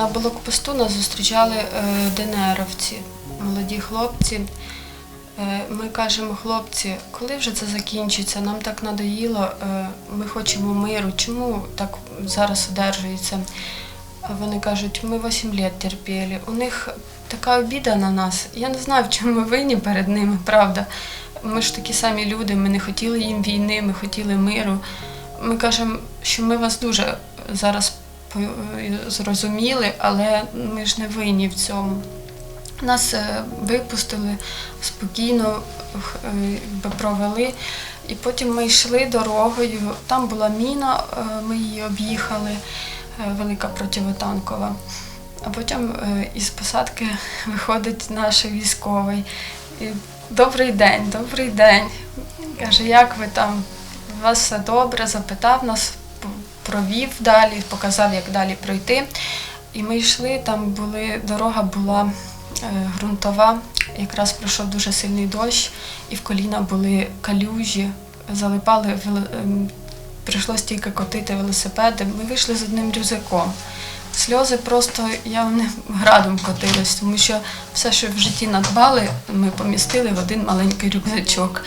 На блокпосту нас зустрічали е, ДНРовці, молоді хлопці. Е, Ми кажемо, хлопці, коли вже це закінчиться? Нам так надоїло, е, ми хочемо миру. Чому так зараз одержується? Вони кажуть, ми 8 років терпіли. У них така обіда на нас. Я не знаю, в чому ми винні перед ними, правда. Ми ж такі самі люди, ми не хотіли їм війни, ми хотіли миру. Ми кажемо, що ми вас дуже зараз зрозуміли, але ми ж не винні в цьому. Нас е, випустили спокійно, е, провели. І потім ми йшли дорогою. Там була міна, е, ми її об'їхали, е, велика противотанкова. А потім е, із посадки виходить наш військовий. І добрий день, добрий день. Каже, як ви там? У вас все добре? Запитав нас, провів далі, показав, як далі пройти. І ми йшли, там були, дорога була е, ґрунтова, якраз пройшов дуже сильний дощ, і в коліна були калюжі, залипали, ем, тільки котити велосипеди. Ми вийшли з одним рюкзаком. Сльози просто я не градом котились, тому що все, що в житті надбали, ми помістили в один маленький рюкзачок.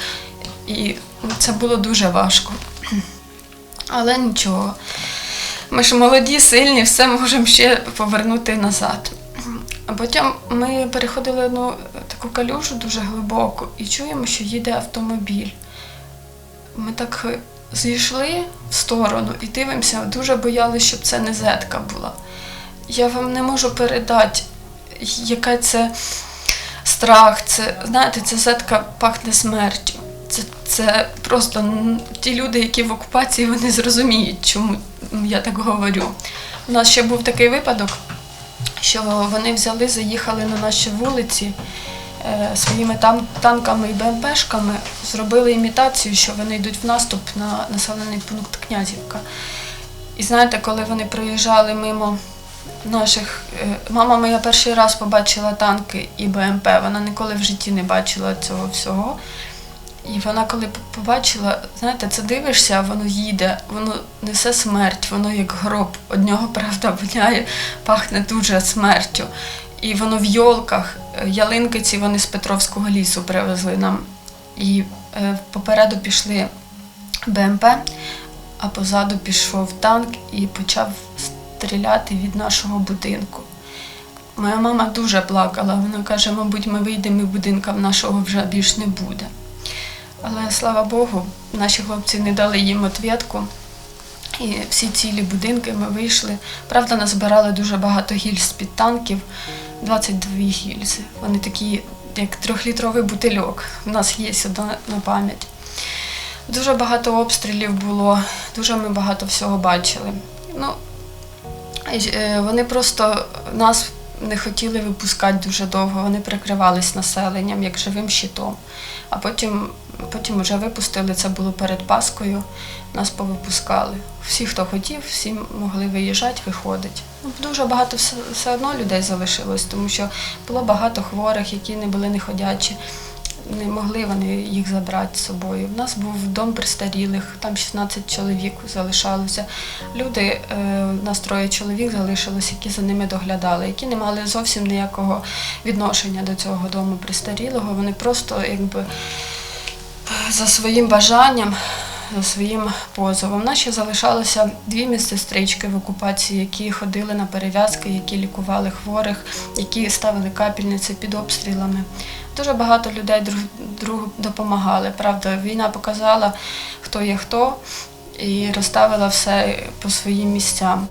І це було дуже важко. Але нічого. Ми ж молоді, сильні, все можемо ще повернути назад. А потім ми переходили одну таку калюжу дуже глибоку і чуємо, що їде автомобіль. Ми так зійшли в сторону і дивимося, дуже боялися, щоб це не зетка була. Я вам не можу передати, яка це страх, це, знаєте, ця зетка пахне смертю. Це, це просто ті люди, які в окупації, вони зрозуміють, чому я так говорю. У нас ще був такий випадок, що вони взяли, заїхали на наші вулиці е, своїми там, танками і БМПшками, зробили імітацію, що вони йдуть в наступ на населений пункт Князівка. І знаєте, коли вони проїжджали мимо наших. е, Мама моя перший раз побачила танки і БМП, вона ніколи в житті не бачила цього всього. І вона, коли побачила, знаєте, це дивишся, воно їде, воно несе смерть, воно як гроб. Од нього, правда, воняє, пахне дуже смертю. І воно в йолках, ялинки ці вони з Петровського лісу привезли нам. І е, попереду пішли БМП, а позаду пішов танк і почав стріляти від нашого будинку. Моя мама дуже плакала. Вона каже, мабуть, ми вийдемо і будинка в нашого вже більш не буде. Але слава Богу, наші хлопці не дали їм отвідку. І всі цілі будинки ми вийшли. Правда, назбирали дуже багато гільз з-під танків, 22 гільзи. Вони такі, як трьохлітровий бутильок. У нас є сюди на пам'ять. Дуже багато обстрілів було, дуже ми багато всього бачили. Ну, е, вони просто нас не хотіли випускати дуже довго, вони прикривались населенням як живим щитом. А потім, потім вже випустили, це було перед Паскою, нас повипускали. Всі, хто хотів, всі могли виїжджати, виходити. Ну, Дуже багато все, все одно людей залишилось, тому що було багато хворих, які не були неходячі. Не могли вони їх забрати з собою. У нас був дом престарілих, там 16 чоловік залишалося. Люди, е, нас троє чоловік залишилось, які за ними доглядали, які не мали зовсім ніякого відношення до цього дому престарілого. Вони просто якби за своїм бажанням, своїм позовом. Ще залишалося дві місцестрички в окупації, які ходили на перев'язки, які лікували хворих, які ставили капельниці під обстрілами. Дуже багато людей друг другу допомагали. Правда, війна показала, хто є хто, і розставила все по своїм місцям.